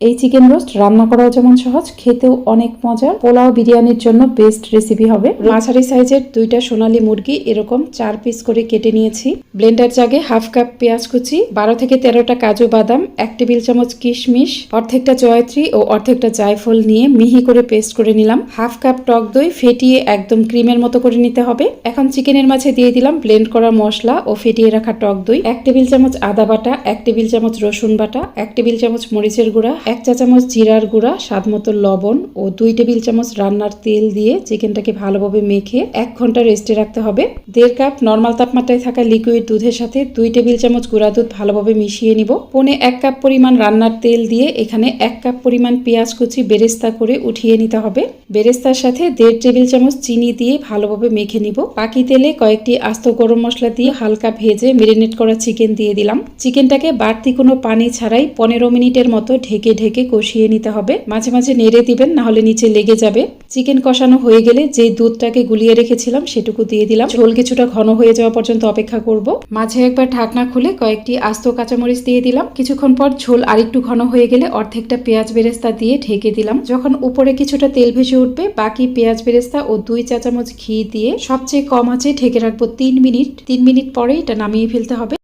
এই chicken roast রান্না করাও যেমন সহজ, খেতেও অনেক মজার। পোলাও বিরিয়ানির জন্য বেস্ট রেসিপি হবে। মাঝারি সাইজের দুইটা সোনালি মুরগি এরকম চার পিস করে কেটে নিয়েছি। ব্লেন্ডার জাগে হাফ কাপ পেঁয়াজ কুচি, বারো থেকে তেরোটা কাজু বাদাম, এক টেবিল চামচ কিশমিশ, অর্ধেকটা জয়ত্রী ও অর্ধেকটা জায়ফল নিয়ে মিহি করে পেস্ট করে নিলাম। হাফ কাপ টক দই ফেটিয়ে একদম ক্রিমের মতো করে নিতে হবে। এখন চিকেনের মাঝে দিয়ে দিলাম ব্লেন্ড করা মশলা ও ফেটিয়ে রাখা টক দই। এক টেবিল চামচ আদা বাটা, এক টেবিল চামচ রসুন বাটা, এক টেবিল চামচ মরিচের গুঁড়া এক চা চামচ জিরার গুঁড়া, স্বাদ মতো লবণ ও দুই টেবিল চামচ রান্নার তেল দিয়ে চিকেনটাকে ভালোভাবে মেখে এক ঘণ্টা রেস্টে রাখতে হবে। দেড় কাপ নর্মাল তাপমাত্রায় থাকা লিকুইড দুধের সাথে দুই টেবিল চামচ গুঁড়া দুধ ভালোভাবে মিশিয়ে নিব। পনে এক কাপ পরিমাণ রান্নার তেল দিয়ে এখানে এক কাপ পরিমাণ পেঁয়াজ কুচি বেরেস্তা করে উঠিয়ে নিতে হবে। বেরেস্তার সাথে দেড় টেবিল চামচ চিনি দিয়ে ভালোভাবে মেখে নিব। বাকি তেলে কয়েকটি আস্ত গরম মশলা দিয়ে হালকা ভেজে মেরিনেট করা চিকেন দিয়ে দিলাম। চিকেনটাকে বাড়তি কোনো পানি ছাড়াই পনেরো মিনিটের মতো ঢেকে ঢেকে কষিয়ে নিতে হবে। মাঝে মাঝে নেড়ে দিবেন, না হলে নিচে লেগে যাবে। চিকেন কষানো হয়ে গেলে যে দুধটাকে গুলিয়ে রেখেছিলাম, সেটুকু দিয়ে দিলাম। ঝোল কিছুটা ঘন হয়ে যাওয়া পর্যন্ত অপেক্ষা করব। মাঝে একবার ঢাকনা খুলে কয়েকটি আস্ত কাঁচামরিচ দিয়ে দিলাম। কিছুক্ষণ পর ঝোল আরেকটু ঘন হয়ে গেলে অর্ধেকটা পেঁয়াজ বেরেস্তা দিয়ে ঢেকে দিলাম। যখন উপরে কিছুটা তেল ভেসে উঠবে, বাকি পেঁয়াজ বেরেস্তা ও দুই চা চামচ ঘি দিয়ে সবচেয়ে কম আছে ঢেকে রাখব তিন মিনিট। তিন মিনিট পরে এটা নামিয়ে ফেলতে হবে।